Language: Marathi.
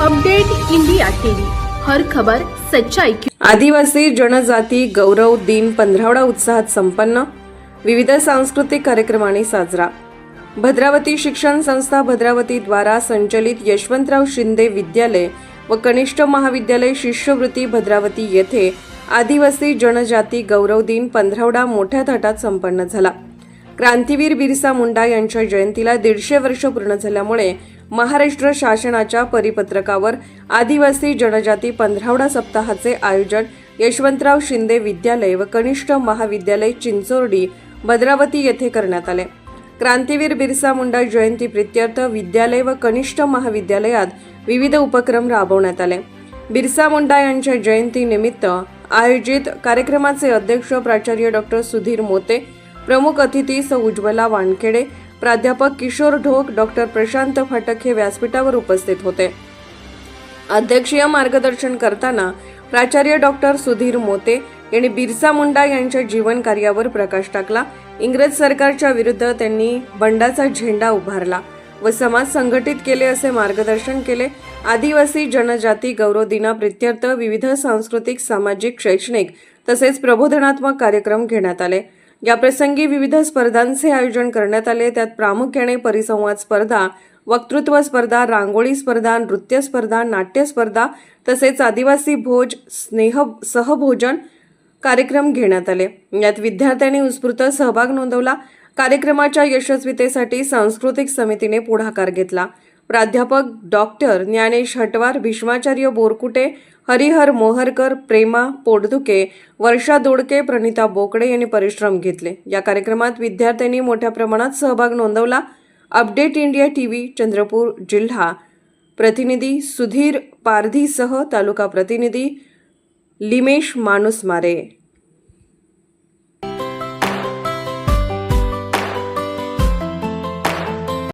Update India TV. हर खबर सच्चाई की आदिवासी जनजाती गौरव दिन पंधरावडा उत्साहात संपन्न. विविध सांस्कृतिक कार्यक्रमांनी साजरा. भद्रावती शिक्षण संस्था भद्रावती द्वारा संचलित यशवंतराव शिंदे विद्यालय व कनिष्ठ महाविद्यालय शिष्यवृत्ती भद्रावती येथे आदिवासी जनजाती गौरव दिन पंधरावडा मोठ्या थाटात संपन्न झाला. क्रांतीवीर बिरसा मुंडा यांच्या जयंतीला दीडशे वर्ष पूर्ण झाल्यामुळे महाराष्ट्र शासनाच्या परिपत्रकावर आदिवासी जनजाती पंधरावडा सप्ताहाचे आयोजन यशवंतराव शिंदे विद्यालय व कनिष्ठ महाविद्यालय चिंचोर्डी भद्रावती येथे करण्यात आले. क्रांतीवीर बिरसा मुंडा जयंती प्रित्यर्थ विद्यालय व कनिष्ठ महाविद्यालयात विविध उपक्रम राबवण्यात आले. बिरसा मुंडा यांच्या जयंतीनिमित्त आयोजित कार्यक्रमाचे अध्यक्ष प्राचार्य डॉक्टर सुधीर मोते प्रमुख अतिथी सौ उज्ज्वला वानखेडे प्राध्यापक किशोर ढोक डॉक्टर प्रशांत फाटक हे व्यासपीठावर उपस्थित होते. अध्यक्षीय मार्गदर्शन करताना प्राचार्य डॉक्टर सुधीर मोते यांनी बिरसा मुंडा यांच्या जीवन कार्यावर प्रकाश टाकला. इंग्रज सरकारच्या विरुद्ध त्यांनी बंडाचा झेंडा उभारला व समाज संघटित केले असे मार्गदर्शन केले. आदिवासी जनजाती गौरव दिनाप्रित्यर्थ विविध सांस्कृतिक सामाजिक शैक्षणिक तसेच प्रबोधनात्मक कार्यक्रम घेण्यात आले. याप्रसंगी विविध स्पर्धांचे आयोजन करण्यात आले. त्यात प्रामुख्याने परिसंवाद स्पर्धा वक्तृत्व स्पर्धा रांगोळी स्पर्धा नृत्य स्पर्धा नाट्य स्पर्धा तसेच आदिवासी भोज स्नेह सहभोजन कार्यक्रम घेण्यात आले. यात विद्यार्थ्यांनी उत्स्फूर्त सहभाग नोंदवला. कार्यक्रमाच्या यशस्वीतेसाठी सांस्कृतिक समितीने पुढाकार घेतला. प्राध्यापक डॉक्टर ज्ञानेश हटवार भीष्माचार्य बोरकुटे हरिहर मोहरकर प्रेमा पोटदुके वर्षा दोडके प्रणिता बोकडे यांनी परिश्रम घेतले. या कार्यक्रमात विद्यार्थ्यांनी मोठ्या प्रमाणात सहभाग नोंदवला. Update India T V Chandrapur जिल्हा. प्रतिनिधी सुधीर पारधीसह तालुका प्रतिनिधी लिमेश मानुसमारे